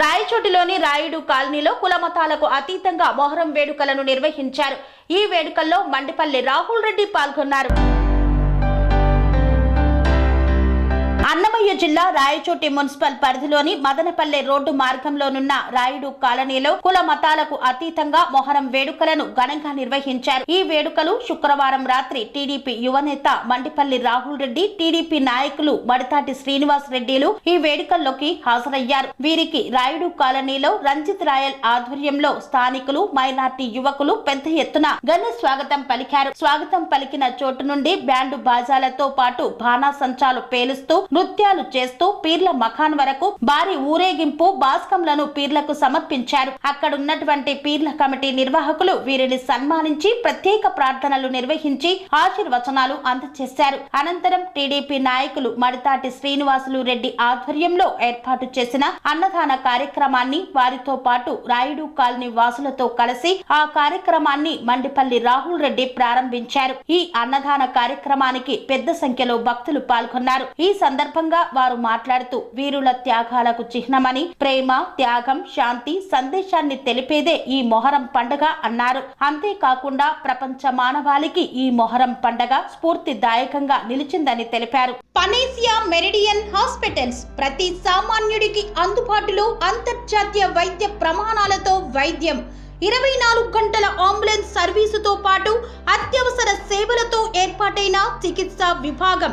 రాయచోటిలోని రాయుడు కాలనీలో కులమతాలకు అతీతంగా మొహరం వేడుకలను నిర్వహించారు. ఈ వేడుకల్లో మండిపల్లి రాహుల్ రెడ్డి పాల్గొన్నారు. జిల్లా రాయచోటి మున్సిపల్ పరిధిలోని మదనపల్లె రోడ్డు మార్గంలోనున్న రాయుడు కాలనీలో కుల మతాలకు అతీతంగా మొహరం వేడుకలను ఘనంగా నిర్వహించారు. ఈ వేడుకలు శుక్రవారం రాత్రి టీడీపీ యువనేత మండిపల్లి రాహుల్ రెడ్డి టీడీపీ నాయకులు మడితాటి శ్రీనివాస్ రెడ్డిలు ఈ వేడుకల్లోకి హాజరయ్యారు. వీరికి రాయుడు కాలనీలో రంజిత్ రాయల్ ఆధ్వర్యంలో స్థానికులు మైనార్టీ యువకులు పెద్ద ఎత్తున ఘన స్వాగతం పలికారు. స్వాగతం పలికిన చోటు నుండి బ్యాండు బాజాలతో పాటు బాణాసంచాలు పేలుస్తూ నృత్యాలు చేస్తూ పీర్ల మఖాన్ వరకు భారీ ఊరేగింపు బాస్కంలను పీర్లకు సమర్పించారు. అక్కడున్నటువంటి పీర్ల కమిటీ నిర్వాహకులు వీరిని సన్మానించి ప్రత్యేక ప్రార్థనలు నిర్వహించి ఆశీర్వచనాలు అందజేశారు అనంతరం టీడీపీ నాయకులు మడితాటి శ్రీనివాసులు రెడ్డి ఆధ్వర్యంలో ఏర్పాటు చేసిన అన్నదాన కార్యక్రమాన్ని వారితో పాటు రాయుడు కాలనీ వాసులతో కలిసి ఆ కార్యక్రమాన్ని మండిపల్లి రాహుల్ రెడ్డి ప్రారంభించారు. ఈ అన్నదాన కార్యక్రమానికి పెద్ద సంఖ్యలో భక్తులు పాల్గొన్నారు. ఈ సందర్భంగా వారు మాట్లాడుతూ వీరుల త్యాగాలకు చిహ్నమని ప్రేమ త్యాగం శాంతి సందేశాన్ని తెలిపేదే ఈ మొహరం పండగ అన్నారు. అంతేకాకుండా ప్రపంచ మానవాళికి ఈ మొహరం పండగ స్ఫూర్తిదాయకంగా నిలిచిందని తెలిపారు. పనేసియా మెరిడియన్ హాస్పిటల్స్ ప్రతి సామాన్యుడికి అందుబాటులో అంతర్జాతీయ వైద్య ప్రమాణాలతో వైద్యం. ఇరవై నాలుగు గంటల అంబులెన్స్ సర్వీసుతో పాటు అత్యవసర సేవలతో ఏర్పాటైన చికిత్సా విభాగం.